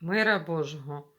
Мира Божого.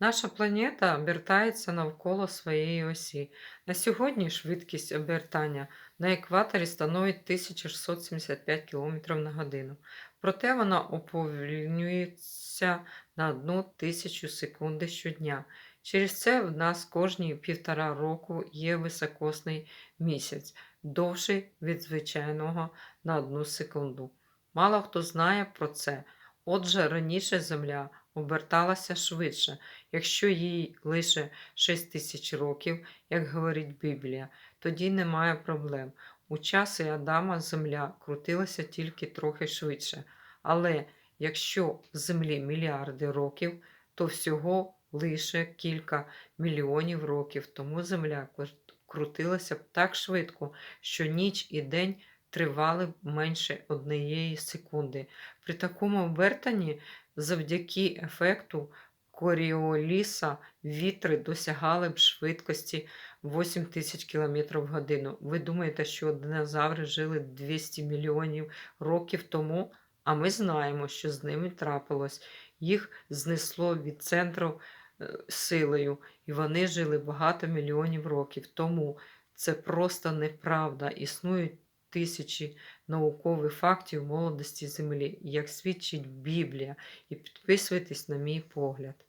Наша планета обертається навколо своєї осі. На сьогодні швидкість обертання на екваторі становить 1675 км на годину. Проте вона уповільнюється на одну тисячу секунди щодня. Через це в нас кожні півтора року є високосний місяць, довший від звичайного на одну секунду. Мало хто знає про це. Отже, раніше Земля оберталася швидше, якщо їй лише 6 тисяч років, як говорить Біблія, тоді немає проблем. У часи Адама Земля крутилася тільки трохи швидше. Але якщо Землі мільярди років, то всього лише кілька мільйонів років тому Земля крутилася б так швидко, що ніч і день тривали менше однієї секунди. При такому обертанні завдяки ефекту Коріоліса вітри досягали б швидкості 8 тисяч км в годину. Ви думаєте, що динозаври жили 200 мільйонів років тому? А ми знаємо, що з ними трапилось. Їх знесло від центру е, силою, і вони жили багато мільйонів років тому. Це просто неправда. Існують тисячі наукових фактів молодості Землі, як свідчить Біблія, і підписуйтесь на мій погляд.